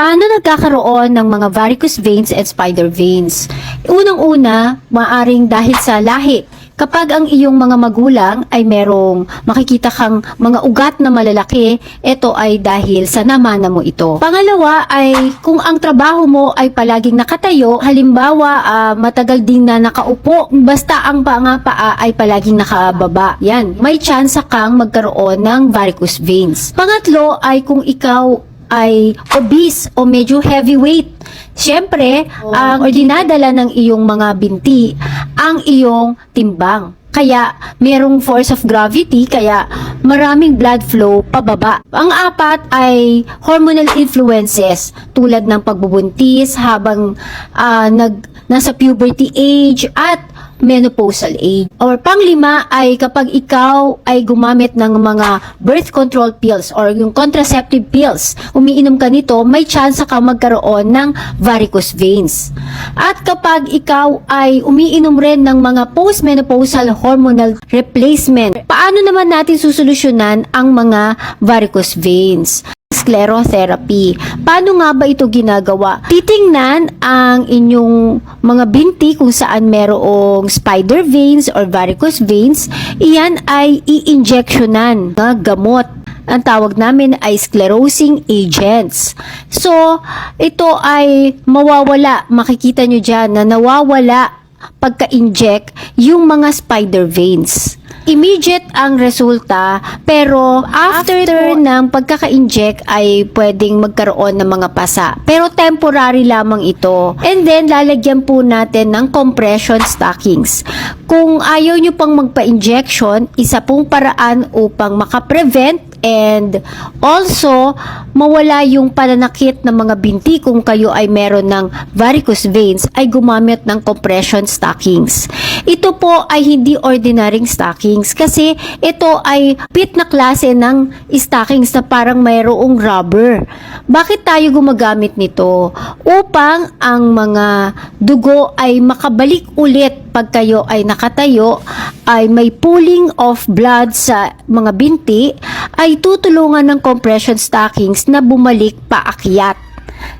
Paano nagkakaroon ng mga varicose veins at spider veins? Unang-una, maaring dahil sa lahi. Kapag ang iyong mga magulang ay merong makikita kang mga ugat na malalaki, ito ay dahil sa namana mo ito. Pangalawa ay kung ang trabaho mo ay palaging nakatayo, halimbawa ah, matagal din na nakaupo, basta ang panga paa ay palaging nakababa. Yan, may chance kang magkaroon ng varicose veins. Pangatlo ay kung ikaw ay obese o medyo heavyweight. Siyempre, ang dinadala ng iyong mga binti ang iyong timbang. Kaya merong force of gravity, kaya maraming blood flow pababa. Ang apat ay hormonal influences tulad ng pagbubuntis habang ah, nag, nasa puberty age at menopausal age. Or panglima ay kapag ikaw ay gumamit ng mga birth control pills or yung contraceptive pills, umiinom ka nito, may chance ka magkaroon ng varicose veins. At kapag ikaw ay umiinom rin ng mga postmenopausal hormonal replacement, paano naman natin susolusyonan ang mga varicose veins? Sclerotherapy. Paano nga ba ito ginagawa? Titingnan ang inyong mga binti kung saan merong spider veins or varicose veins. Iyan ay i-injectionan ng gamot. Ang tawag namin ay sclerosing agents. So, ito ay mawawala. Makikita nyo dyan na nawawala pagka-inject yung mga spider veins. Immediate ang resulta, pero after, ng pagkaka-inject ay pwedeng magkaroon ng mga pasa. Pero temporary lamang ito. And then, lalagyan po natin ng compression stockings. Kung ayaw nyo pang magpa-injection, isa pong paraan upang makaprevent and also mawala yung pananakit ng mga binti kung kayo ay meron ng varicose veins ay gumamit ng compression stockings. Ito po ay hindi ordinaryong stockings kasi ito ay pit na klase ng stockings na parang mayroong rubber. Bakit tayo gumagamit nito? Upang ang mga dugo ay makabalik ulit pag kayo ay nakatayo ay may pooling of blood sa mga binti ay tutulungan ng compression stockings na bumalik paakyat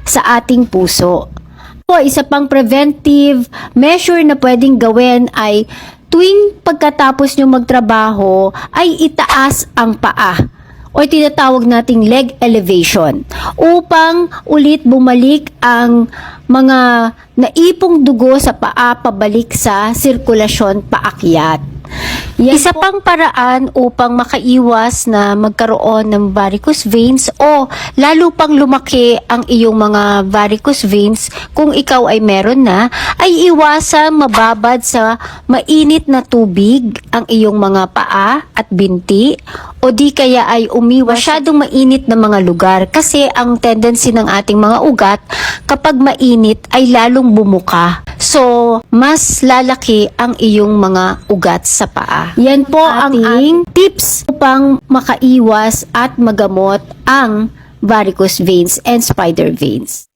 sa ating puso. Po, isa pang preventive measure na pwedeng gawin ay tuwing pagkatapos nyo magtrabaho ay itaas ang paa o tinatawag nating leg elevation upang ulit bumalik ang mga naipong dugo sa paa pabalik sa sirkulasyon paakyat. Isa pang paraan upang makaiwas na magkaroon ng varicose veins o lalo pang lumaki ang iyong mga varicose veins kung ikaw ay meron na, ay iwasan mababad sa mainit na tubig ang iyong mga paa at binti o di kaya ay umiwas masyadong mainit na mga lugar. Kasi ang tendency ng ating mga ugat kapag mainit ay lalong bumuka. So, mas lalaki ang iyong mga ugat sa paa. Yan po ang ating tips upang makaiwas at magamot ang varicose veins and spider veins.